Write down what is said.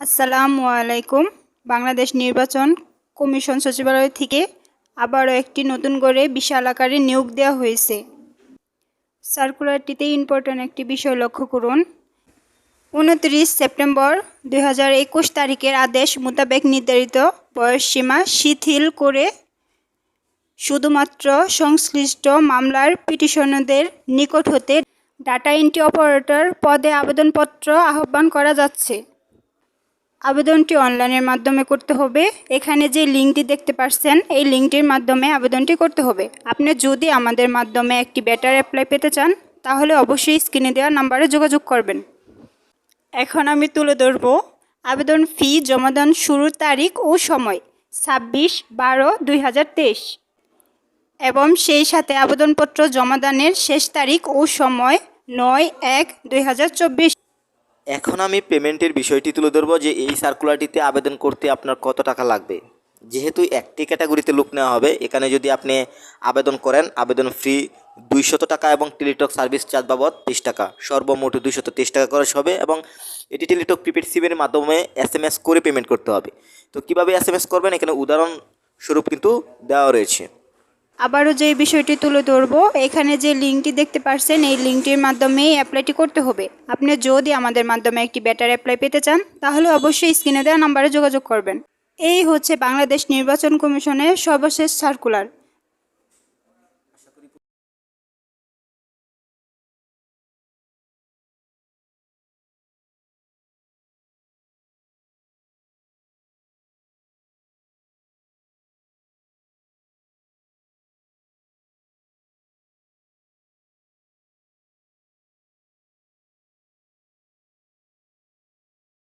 আসসালামু আলাইকুম। বাংলাদেশ নির্বাচন কমিশন সচিবালয় থেকে আবারও একটি নতুন করে বিশাল আকারে নিয়োগ দেওয়া হয়েছে। সার্কুলারটিতে ইম্পর্ট্যান্ট একটি বিষয় লক্ষ্য করুন। উনত্রিশ সেপ্টেম্বর দুই হাজার একুশ তারিখের আদেশ মোতাবেক নির্ধারিত বয়সসীমা শিথিল করে শুধুমাত্র সংশ্লিষ্ট মামলার পিটিশনদের নিকট হতে ডাটা এন্ট্রি অপারেটর পদে আবেদনপত্র আহ্বান করা যাচ্ছে। আবেদনটি অনলাইনের মাধ্যমে করতে হবে। এখানে যে লিঙ্কটি দেখতে পাচ্ছেন এই লিঙ্কটির মাধ্যমে আবেদনটি করতে হবে। আপনি যদি আমাদের মাধ্যমে একটি বেটার অ্যাপ্লাই পেতে চান, তাহলে অবশ্যই স্ক্রিনে দেওয়া নাম্বারে যোগাযোগ করবেন। এখন আমি তুলে ধরব আবেদন ফি জমাদান শুরুর তারিখ ও সময়, ছাব্বিশ বারো দুই এবং সেই সাথে আবেদনপত্র জমাদানের শেষ তারিখ ও সময় নয় এক দুই এখন আমি পেমেন্টের বিষয়টি তুলে ধরবো যে এই সার্কুলারটিতে আবেদন করতে আপনার কত টাকা লাগবে। যেহেতু একটি ক্যাটাগরিতে লোক নেওয়া হবে, এখানে যদি আপনি আবেদন করেন, আবেদন ফ্রি দুইশত টাকা এবং টেলিটক সার্ভিস চার্জ বাবদ তেইশ টাকা। সর্বমোট দুইশত তেইশ টাকা খরচ হবে এবং এটি টেলিটক প্রিপেড সিমের মাধ্যমে এস এম এস করে পেমেন্ট করতে হবে। তো কীভাবে এস এম এস করবেন? এখানে উদাহরণস্বরূপ কিন্তু দেওয়া রয়েছে। আবারও যে বিষয়টি তুলে ধরব, এখানে যে লিঙ্কটি দেখতে পাচ্ছেন এই লিঙ্কটির মাধ্যমে অ্যাপ্লাইটি করতে হবে। আপনি যদি আমাদের মাধ্যমে একটি ব্যাটার অ্যাপ্লাই পেতে চান, তাহলে অবশ্যই স্ক্রিনে দেওয়া নাম্বারে যোগাযোগ করবেন। এই হচ্ছে বাংলাদেশ নির্বাচন কমিশনের সর্বশেষ সার্কুলার